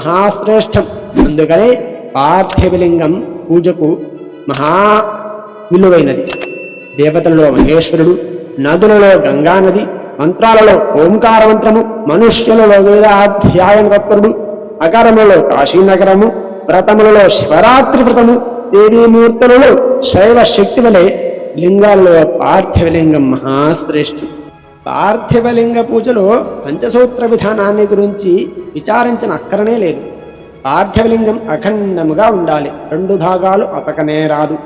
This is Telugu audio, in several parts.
మహాశ్రేష్టం. అందుకనే పార్థివలింగం పూజకు మహా విలువైనది. దేవతలలో మహేశ్వరుడు నదులలో గంగా నది మంత్రాలలో ఓంకార మంత్రము మనుష్యులలో వేదాధ్యాయన తత్పరుడు అకరములలో కాశీనగరము వ్రతములలో శివరాత్రి వ్రతము దేవీమూర్తులలో శైవ శక్తి వలె లింగాలలో పార్థివలింగం మహాశ్రేష్ఠం పార్థివలింగ పూజలో పంచసూత్ర విధానాన్ని గురించి విచారించిన అక్కరనే లేదు. పార్థివలింగం అఖండముగా ఉండాలి. రెండు భాగాలు అతకనే రాదు.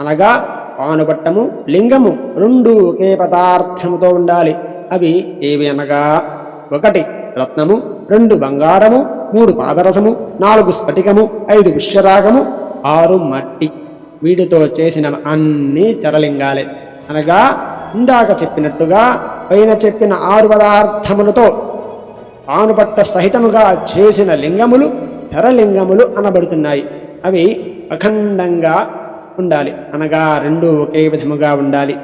అనగా పానుపట్టము లింగము రెండు ఒకే పదార్థముతో ఉండాలి. అవి ఏవి అనగా? ఒకటి రత్నము రెండు బంగారము మూడు పాదరసము నాలుగు స్ఫటికము ఐదు విశ్వరాగము ఆరు మట్టి. వీటితో చేసిన అన్నీ చరలింగాలే. అనగా ఇందాక చెప్పినట్టుగా పైన చెప్పిన ఆరు పదార్థములతో పానుపట్ట సహితముగా చేసిన లింగములు ధరలింగములు అనబడుతున్నాయి. అవి అఖండంగా ఉండాలి. అనగా రెండు ఒకే విధముగా ఉండాలి.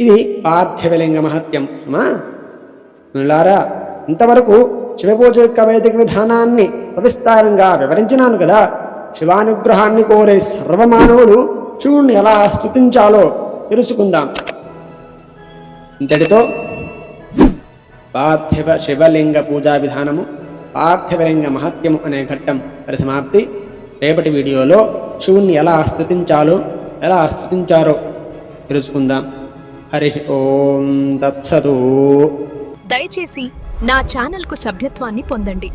ఇది పార్థివలింగ మహత్యం. అమ్మాలారా ఇంతవరకు శివపూజ యొక్క వైదిక విధానాన్ని సవిస్తారంగా వివరించినాను కదా. శివానుగ్రహాన్ని కోరే సర్వమానవులు శివుణ్ణి ఎలా స్తుతించాలో తెలుసుకుందాం. ఇంతటితో పార్థివ శివలింగ పూజా విధానము పార్థివలింగ మహత్యము అనే ఘట్టం పరిసమాప్తి. రేపటి వీడియోలో శివుణ్ణి ఎలా స్థుతించాలో ఎలా స్థుతించారో తెలుసుకుందాం. హరి ఓం దత్సదు దయచేసి నా ఛానల్కు సభ్యత్వాన్ని పొందండి.